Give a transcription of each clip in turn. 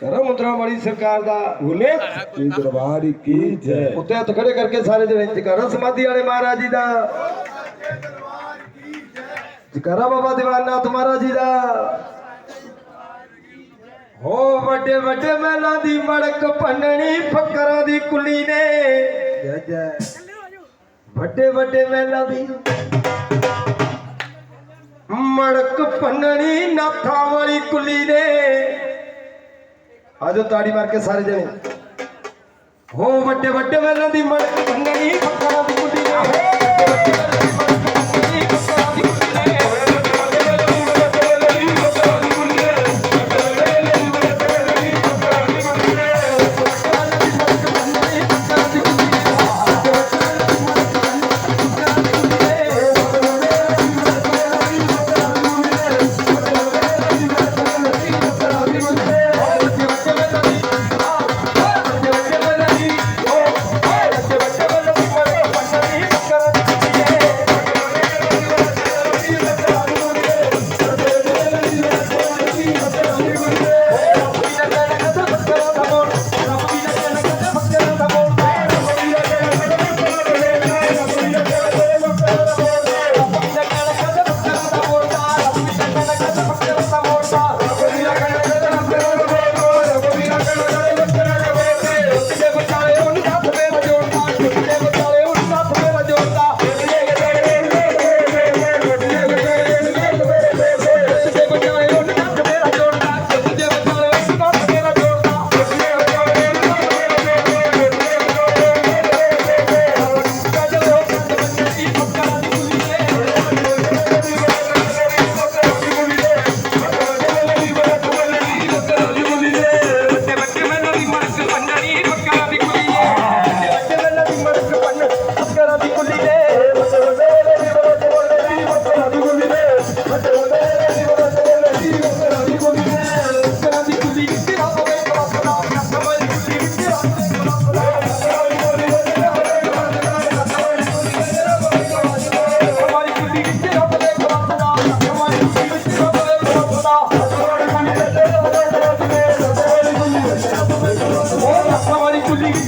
ਸਰਕਾਰ ਦਾ ਬੋਲੇ। ਇਹ ਦਰਬਾਰ ਕੀ ਜੈ। ਉੱਤੇ ਹੱਥ ਖੜੇ ਕਰਕੇ ਸਾਰੇ ਜਣੇ ਜਕਾਰਾ ਸਮਾਧੀ ਵਾਲੇ ਮਹਾਰਾਜ ਜੀ ਦਾ। ਜਕਾਰਾ ਬਾਬਾ ਦੀਵਾਨਾਥ ਮਹਾਰਾਜ ਜੀ ਦਾ। ਹੋ ਵੱਡੇ ਵੱਡੇ ਮਹਿਲਾਂ ਦੀ ਮੜਕ ਭੰਨਣੀ ਫਕਰਾਂ ਦੀ ਕੁੱਲੀ ਨੇ। ਜੈ ਜੈ। ਵੱਡੇ ਵੱਡੇ ਮਹਿਲਾਂ ਦੀ ਮੜਕ ਭੰਨਣੀ ਨਾਥਾਂ ਵਾਲੀ ਕੁੱਲੀ ਨੇ। ਆਜੋ ਤਾੜੀ ਮਾਰ ਕੇ ਸਾਰੇ ਜਣੇ। ਹੋ ਵੱਡੇ ਵੱਡੇ ਵੇਲਾਂ ਦੀ ਮੜਕ ਭੰਗਣੀ ਫੱਕਰਾਂ ਦੀ ਗੁੱਡੀਆਂ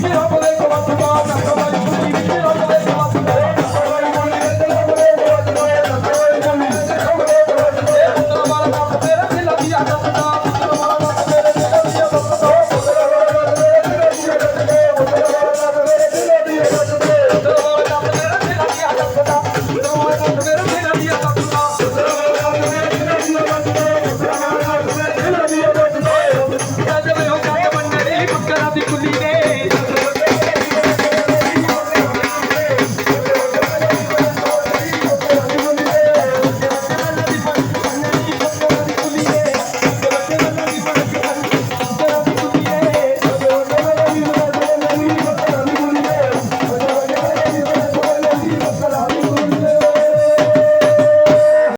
No puede no puede ser como su derecha. No puede ser como su derecha. No puede ser como su derecha. No puede ser como su derecha. No puede ser como su